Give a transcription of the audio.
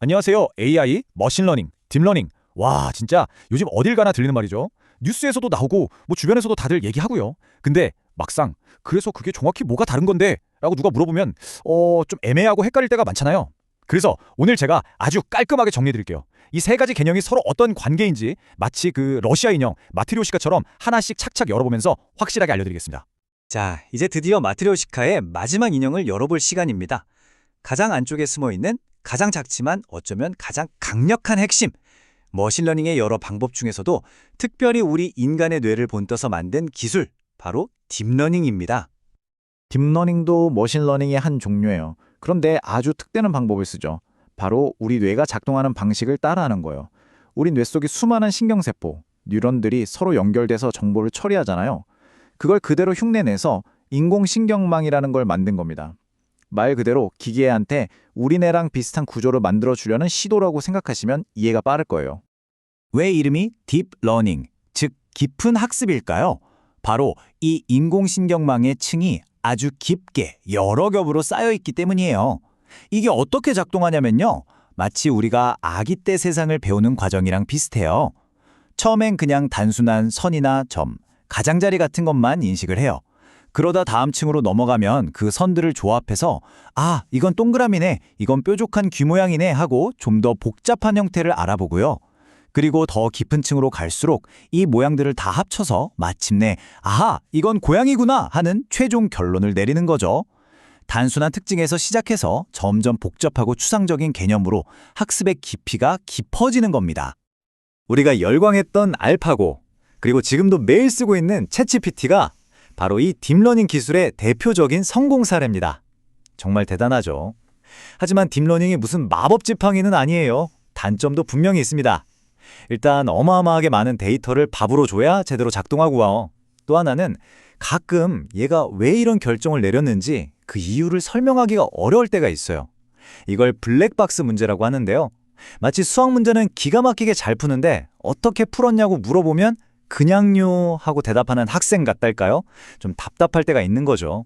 안녕하세요. AI, 머신러닝, 딥러닝. 와, 진짜 요즘 어딜 가나 들리는 말이죠. 뉴스에서도 나오고 뭐 주변에서도 다들 얘기하고요. 근데 막상 그래서 그게 정확히 뭐가 다른 건데? 라고 누가 물어보면 어, 좀 애매하고 헷갈릴 때가 많잖아요. 그래서 오늘 제가 아주 깔끔하게 정리해 드릴게요. 이 세 가지 개념이 서로 어떤 관계인지 마치 그 러시아 인형 마트리오시카처럼 하나씩 착착 열어보면서 확실하게 알려드리겠습니다. 자, 이제 드디어 마트리오시카의 마지막 인형을 열어볼 시간입니다. 가장 안쪽에 숨어 있는 가장 작지만 어쩌면 가장 강력한 핵심. 머신러닝의 여러 방법 중에서도 특별히 우리 인간의 뇌를 본떠서 만든 기술, 바로 딥러닝입니다. 딥러닝도 머신러닝의 한 종류예요. 그런데 아주 특대는 방법을 쓰죠. 바로 우리 뇌가 작동하는 방식을 따라하는 거예요. 우리 뇌 속에 수많은 신경세포, 뉴런들이 서로 연결돼서 정보를 처리하잖아요. 그걸 그대로 흉내내서 인공신경망이라는 걸 만든 겁니다. 말 그대로 기계한테 우리 뇌랑 비슷한 구조를 만들어 주려는 시도라고 생각하시면 이해가 빠를 거예요. 왜 이름이 딥러닝, 즉 깊은 학습일까요? 바로 이 인공신경망의 층이 아주 깊게 여러 겹으로 쌓여 있기 때문이에요. 이게 어떻게 작동하냐면요. 마치 우리가 아기 때 세상을 배우는 과정이랑 비슷해요. 처음엔 그냥 단순한 선이나 점, 가장자리 같은 것만 인식을 해요. 그러다 다음 층으로 넘어가면 그 선들을 조합해서 아, 이건 동그라미네, 이건 뾰족한 귀 모양이네 하고 좀 더 복잡한 형태를 알아보고요. 그리고 더 깊은 층으로 갈수록 이 모양들을 다 합쳐서 마침내 아하, 이건 고양이구나 하는 최종 결론을 내리는 거죠. 단순한 특징에서 시작해서 점점 복잡하고 추상적인 개념으로 학습의 깊이가 깊어지는 겁니다. 우리가 열광했던 알파고, 그리고 지금도 매일 쓰고 있는 챗GPT가 바로 이 딥러닝 기술의 대표적인 성공 사례입니다. 정말 대단하죠. 하지만 딥러닝이 무슨 마법 지팡이는 아니에요. 단점도 분명히 있습니다. 일단 어마어마하게 많은 데이터를 밥으로 줘야 제대로 작동하고 와요. 또 하나는 가끔 얘가 왜 이런 결정을 내렸는지 그 이유를 설명하기가 어려울 때가 있어요. 이걸 블랙박스 문제라고 하는데요. 마치 수학 문제는 기가 막히게 잘 푸는데 어떻게 풀었냐고 물어보면 그냥요 하고 대답하는 학생 같달까요? 좀 답답할 때가 있는 거죠.